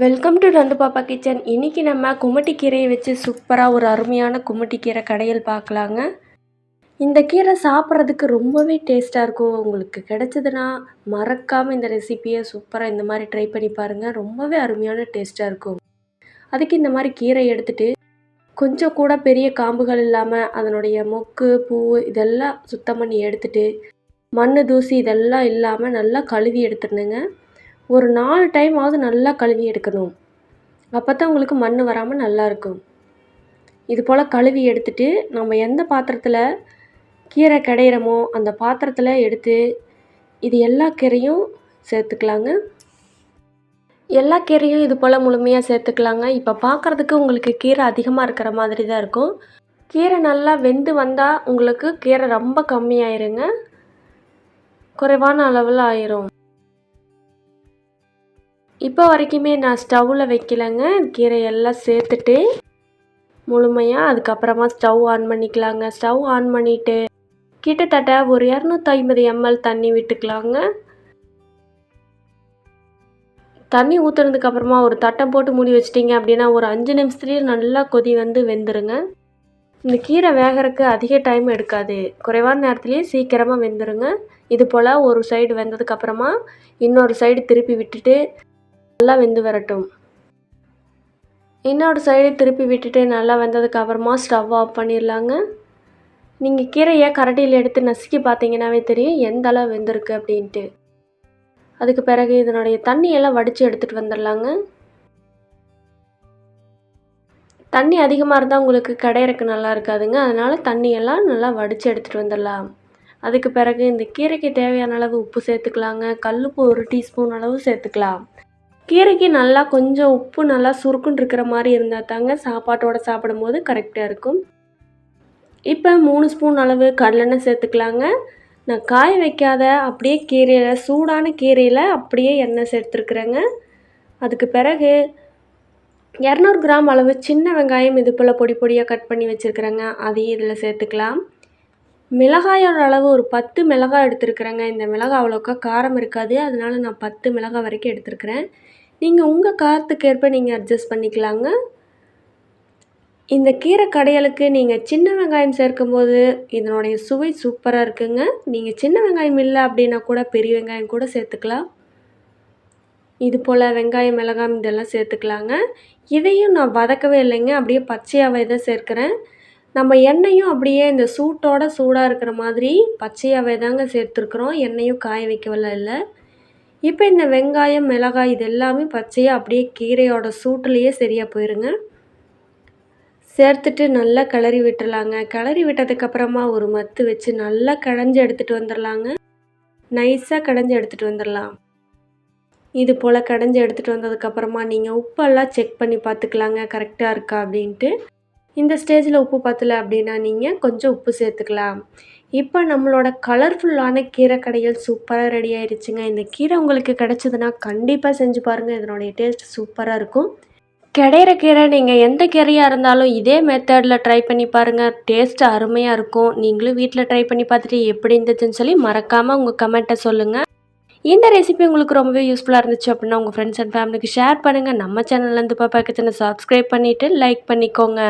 Welcome to Nandu பாப்பா kitchen இன்றைக்கி நம்ம குமட்டி கீரையை வச்சு சூப்பராக ஒரு அருமையான குமட்டி கீரை கடையில் பார்க்கலாங்க. இந்த கீரை சாப்பிட்றதுக்கு ரொம்பவே டேஸ்ட்டாக இருக்கும் உங்களுக்கு கிடைச்சதுன்னா மறக்காமல் இந்த ரெசிப்பியை சூப்பராக இந்த மாதிரி ட்ரை பண்ணி பாருங்கள் ரொம்பவே அருமையான டேஸ்ட்டாக இருக்கும். அதுக்கு இந்த மாதிரி கீரை எடுத்துகிட்டு கொஞ்சம் கூட பெரிய காம்புகள் இல்லாமல் அதனுடைய மொக்கு பூ இதெல்லாம் சுத்தம் பண்ணி எடுத்துகிட்டு மண் தூசி இதெல்லாம் இல்லாமல் நல்லா கழுவி எடுத்துடணுங்க. ஒரு நாலு டைமாவது நல்லா கழுவி எடுக்கணும். அப்போ தான் உங்களுக்கு மண் வராமல் நல்லாயிருக்கும் இது போல் கழுவி எடுத்துட்டு நம்ம எந்த பாத்திரத்தில் கீரை கிடையிறமோ அந்த பாத்திரத்தில் எடுத்து இது எல்லா கீரையும் சேர்த்துக்கலாங்க. எல்லா கீரையும் இது போல் முழுமையாக சேர்த்துக்கலாங்க. இப்போ பார்க்குறதுக்கு உங்களுக்கு கீரை அதிகமாக இருக்கிற மாதிரி தான் இருக்கும். கீரை நல்லா வெந்து வந்தால் உங்களுக்கு கீரை ரொம்ப கம்மியாயிருங்க. குறைவான அளவில் ஆயிரும். இப்போ வரைக்குமே நான் ஸ்டவ்வில் வைக்கலைங்க. கீரை எல்லாம் சேர்த்துட்டு முழுமையாக அதுக்கப்புறமா ஸ்டவ் ஆன் பண்ணிக்கலாங்க. ஸ்டவ் ஆன் பண்ணிவிட்டு கிட்டத்தட்ட ஒரு இரநூத்தி ஐம்பது எம்எல் தண்ணி விட்டுக்கலாங்க. தண்ணி ஊற்றுனதுக்கப்புறமா ஒரு தட்டம் போட்டு மூடி வச்சிட்டிங்க அப்படின்னா ஒரு அஞ்சு நிமிஷத்துலேயே நல்லா கொதி வந்து வெந்துருங்க. இந்த கீரை வேகிறதுக்கு அதிக டைம் எடுக்காது. குறைவான நேரத்துலேயே சீக்கிரமாக வெந்துருங்க. இது போல் ஒரு சைடு வெந்ததுக்கப்புறமா இன்னொரு சைடு திருப்பி விட்டுட்டு நல்லா வெந்து வரட்டும். இன்னொரு சைடு திருப்பி விட்டுட்டு நல்லா வெந்ததுக்கு அப்புறமா ஸ்டவ் ஆஃப் பண்ணிடலாங்க. நீங்கள் கீரையை கரண்டியில் எடுத்து நசுக்கி பார்த்தீங்கன்னாவே தெரியும் எந்த அளவு வெந்திருக்கு அப்படின்ட்டு. அதுக்கு பிறகு இதனுடைய தண்ணியெல்லாம் வடித்து எடுத்துகிட்டு வந்துடலாங்க. தண்ணி அதிகமாக இருந்தால் உங்களுக்கு கடையிறக்கு நல்லா இருக்காதுங்க. அதனால் தண்ணியெல்லாம் நல்லா வடித்து எடுத்துகிட்டு வந்துடலாம். அதுக்கு பிறகு இந்த கீரைக்கு தேவையான அளவு உப்பு சேர்த்துக்கலாங்க. கல்லுப்பு ஒரு டீஸ்பூன் அளவு சேர்த்துக்கலாம். கீரைக்கு நல்லா கொஞ்சம் உப்பு நல்லா சுருக்குன்னு இருக்கிற மாதிரி இருந்தால் தாங்க சாப்பாட்டோடு சாப்பிடும்போது கரெக்டாக இருக்கும். இப்போ மூணு ஸ்பூன் அளவு கடலெண்ணெய் சேர்த்துக்கலாங்க. நான் காய வைக்காத அப்படியே கீரையில் சூடான கீரையில் அப்படியே எண்ணெய் சேர்த்துருக்குறேங்க. அதுக்கு பிறகு இரநூறு கிராம் அளவு சின்ன வெங்காயம் இது போல் பொடி பொடியாக கட் பண்ணி வச்சுருக்குறேங்க. அதையும் இதில் சேர்த்துக்கலாம். மிளகாயோட அளவு ஒரு பத்து மிளகாய் எடுத்துருக்குறேங்க. இந்த மிளகாய் அவ்வளோக்கா காரம் இருக்காது. அதனால நான் பத்து மிளகாய் வரைக்கும் எடுத்துருக்குறேன். நீங்கள் உங்கள் காரத்துக்கு ஏற்ப நீங்கள் அட்ஜஸ்ட் பண்ணிக்கலாங்க. இந்த கீரை கடையலுக்கு நீங்கள் சின்ன வெங்காயம் சேர்க்கும்போது இதனுடைய சுவை சூப்பராக இருக்குங்க. நீங்கள் சின்ன வெங்காயம் இல்லை அப்படின்னா கூட பெரிய வெங்காயம் கூட சேர்த்துக்கலாம். இது போல் வெங்காயம் மிளகாய் இதெல்லாம் சேர்த்துக்கலாங்க. இதையும் நான் வதக்கவே இல்லைங்க. அப்படியே பச்சையாகவே தான் சேர்க்குறேன். நம்ம எண்ணெயும் அப்படியே இந்த சூட்டோட சூடாக இருக்கிற மாதிரி பச்சையாகவே தாங்க சேர்த்துருக்குறோம். எண்ணெயும் காய வைக்கவெல்லாம் இல்லை. இப்போ இந்த வெங்காயம் மிளகாய் இது எல்லாமே பச்சையாக அப்படியே கீரையோட சூட்டுலேயே சரியாக போயிருங்க. சேர்த்துட்டு நல்லா கிளறி விட்டுறலாங்க. கிளறி விட்டதுக்கப்புறமா ஒரு மத்து வச்சு நல்லா கடைஞ்சி எடுத்துகிட்டு வந்துடலாங்க நைஸாக கடைஞ்சி எடுத்துகிட்டு வந்துடலாம் இது போல் கடைஞ்சி எடுத்துகிட்டு வந்ததுக்கப்புறமா நீங்கள் உப்பெல்லாம் செக் பண்ணி பார்த்துக்கலாங்க. கரெக்டாக இருக்கா அப்படின்ட்டு. இந்த ஸ்டேஜில் உப்பு பார்த்தல அப்படின்னா நீங்கள் கொஞ்சம் உப்பு சேர்த்துக்கலாம். இப்போ நம்மளோட கலர்ஃபுல்லான கீரை கடைகள் சூப்பராக ரெடி ஆயிடுச்சுங்க இந்த கீரை உங்களுக்கு கிடச்சிதுன்னா கண்டிப்பாக செஞ்சு பாருங்கள் இதனுடைய டேஸ்ட் சூப்பராக இருக்கும். கிடையிற கீரை நீங்கள் எந்த கீரையாக இருந்தாலும் இதே மெத்தடில் ட்ரை பண்ணி பாருங்கள் டேஸ்ட்டு அருமையாக இருக்கும். நீங்களும் வீட்டில் ட்ரை பண்ணி பார்த்துட்டு எப்படி இருந்துச்சுன்னு சொல்லி மறக்காமல் உங்கள் கமெண்ட்டை சொல்லுங்கள் இந்த ரெசிபி உங்களுக்கு ரொம்பவே யூஸ்ஃபுல்லாக இருந்துச்சு அப்படின்னா உங்கள் ஃப்ரெண்ட்ஸ் அண்ட் ஃபேமிலிக்கு ஷேர் பண்ணுங்கள் நம்ம சேனல்லேருந்து பாப்பா கிச்சனை சப்ஸ்கிரைப் பண்ணிவிட்டு லைக் பண்ணிக்கோங்க.